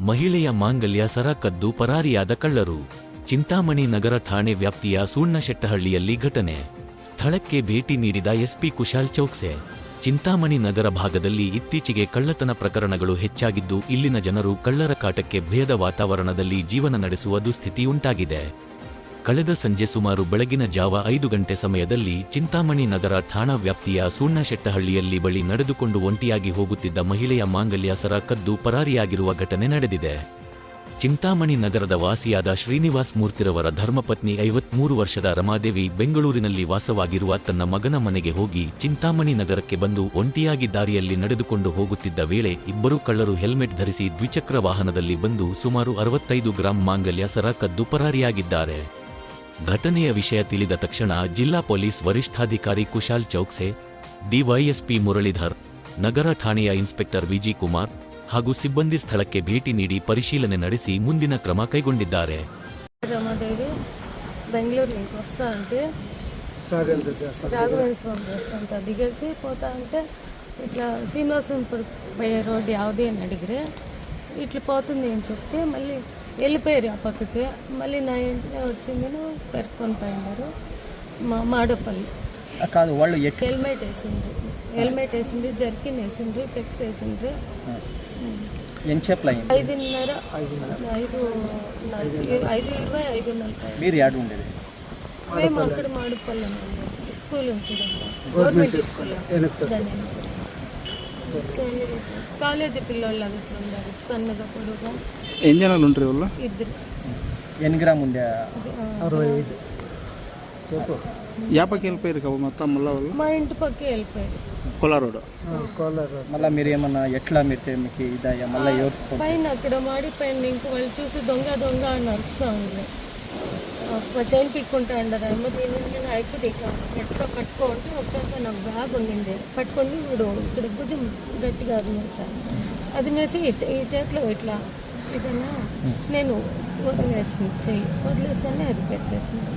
ಮಹಿಳೆಯ ಮಾಂಗಲ್ಯ ಸರ ಕದ್ದು ಪರಾರಿಯಾದ ಕಳ್ಳರು. ಚಿಂತಾಮಣಿ ನಗರ ಠಾಣೆ ವ್ಯಾಪ್ತಿಯ ಸೂರ್ಣಶೆಟ್ಟಹಳ್ಳಿಯಲ್ಲಿ ಘಟನೆ. ಸ್ಥಳಕ್ಕೆ ಭೇಟಿ ನೀಡಿದ ಎಸ್ಪಿ ಕುಶಾಲ್ ಚೌಕ್ಸೆ. ಚಿಂತಾಮಣಿ ನಗರ ಭಾಗದಲ್ಲಿ ಇತ್ತೀಚೆಗೆ ಕಳ್ಳತನ ಪ್ರಕರಣಗಳು ಹೆಚ್ಚಾಗಿದ್ದು ಇಲ್ಲಿನ ಜನರು ಕಳ್ಳರ ಕಾಟಕ್ಕೆ ಭಯದ ವಾತಾವರಣದಲ್ಲಿ ಜೀವನ ನಡೆಸುವ ದುಸ್ಥಿತಿ ಉಂಟಾಗಿದೆ. ಕಳೆದ ಸಂಜೆ ಸುಮಾರು ಬೆಳಗಿನ ಜಾವ ಐದು ಗಂಟೆ ಸಮಯದಲ್ಲಿ ಚಿಂತಾಮಣಿ ನಗರ ಠಾಣಾ ವ್ಯಾಪ್ತಿಯ ಸೂರ್ಣಶೆಟ್ಟಹಳ್ಳಿಯಲ್ಲಿ ಬಳಿ ನಡೆದುಕೊಂಡು ಒಂಟಿಯಾಗಿ ಹೋಗುತ್ತಿದ್ದ ಮಹಿಳೆಯ ಮಾಂಗಲ್ಯ ಸರ ಕದ್ದು ಪರಾರಿಯಾಗಿರುವ ಘಟನೆ ನಡೆದಿದೆ. ಚಿಂತಾಮಣಿ ನಗರದ ವಾಸಿಯಾದ ಶ್ರೀನಿವಾಸ್ ಮೂರ್ತಿರವರ ಧರ್ಮಪತ್ನಿ ಐವತ್ಮೂರು ವರ್ಷದ ರಮಾದೇವಿ ಬೆಂಗಳೂರಿನಲ್ಲಿ ವಾಸವಾಗಿರುವ ತನ್ನ ಮಗನ ಮನೆಗೆ ಹೋಗಿ ಚಿಂತಾಮಣಿ ನಗರಕ್ಕೆ ಬಂದು ಒಂಟಿಯಾಗಿ ದಾರಿಯಲ್ಲಿ ನಡೆದುಕೊಂಡು ಹೋಗುತ್ತಿದ್ದ ವೇಳೆ ಇಬ್ಬರು ಕಳ್ಳರು ಹೆಲ್ಮೆಟ್ ಧರಿಸಿ ದ್ವಿಚಕ್ರ ವಾಹನದಲ್ಲಿ ಬಂದು ಸುಮಾರು ಅರವತ್ತೈದು ಗ್ರಾಂ ಮಾಂಗಲ್ಯ ಸರ ಕದ್ದು ಪರಾರಿಯಾಗಿದ್ದಾರೆ. ಘಟನೆಯ ವಿಷಯ ತಿಳಿದ ತಕ್ಷಣ ಜಿಲ್ಲಾ ಪೊಲೀಸ್ ವರಿಷ್ಠಾಧಿಕಾರಿ ಕುಶಾಲ್ ಚೌಕ್ಸೆ, ಡಿವೈಎಸ್ಪಿ ಮುರಳೀಧರ್, ನಗರ ಠಾಣೆಯ ಇನ್ಸ್ಪೆಕ್ಟರ್ ವಿಜಿ ಕುಮಾರ್ ಹಾಗೂ ಸಿಬ್ಬಂದಿ ಸ್ಥಳಕ್ಕೆ ಭೇಟಿ ನೀಡಿ ಪರಿಶೀಲನೆ ನಡೆಸಿ ಮುಂದಿನ ಕ್ರಮ ಕೈಗೊಂಡಿದ್ದಾರೆ. ರಮಾದೇವಿ బెంగళూరులోకి వస్తా అంటే రాఘవేంద్ర స్వామి దేవస్థానంతో దిగేసి పోతా అంటే ఇట్లా శ్రీనివాసం పోయే రోడ్డు యావది అని ఇట్లా పోతుంది అని చెప్తే మళ్ళీ వెళ్ళిపోయారు ఆ పక్కకి. మళ్ళీ నా ఇంటినే వచ్చిందని పెరుక్కొని పోయినారు మా మాడపల్లి. కాదు వాళ్ళు హెల్మెట్ వేసిండ్రు. హెల్మెట్ వేసిండ్రు జర్కిన్ వేసిండ్రు పెక్స్ వేసిండ్రు. ఐదున్నర ఐదు ఐదు ఇరవై ఐదు నలభై. మీరు యాడ్ ఉండేది? మేము అక్కడ మాడుపల్లం స్కూల్ ఉంచడం గవర్నమెంట్ స్కూల్. కాలేజీ పిల్లోళ్ళు అది ఇట్లా ఉన్నారు సన్నగా పొడుగా ఎన్ని జనాలు ఉంటారు వాళ్ళ ఇద్దరు. ఎన్ని గ్రామ్ ఉండే అరవై ఐదు. చెప్పు. యాపకి వెళ్ళిపోయారు కదా మొత్తం మళ్ళీ వాళ్ళు? మా ఇంటి పక్కే వెళ్ళిపోయారు. కొలా రోడ్. కోలారు మళ్ళీ మీరు ఏమన్నా ఎట్లా మీరు మీకు ఇదయ్యా? మళ్ళీ ఎవరు పైన అక్కడ మాడి పైన ఇంక వాళ్ళు చూసి దొంగ దొంగ అని అరుస్తూ ఉండే చైన్ పీక్కుంటా ఉండరామో దీని నేను హైట్ గట్టిగా పట్టుకో అంటే నాకు బ్యాగ్ ఉండింది. పట్టుకొని ఇప్పుడు ఇక్కడ భుజం గట్టిగా అదిమేసా. అదిమేసి ఈ చేతిలో ఇట్లా ఏదైనా నేను వదిలేసి చెయ్యి వదిలేసాను అది పెట్టేసాను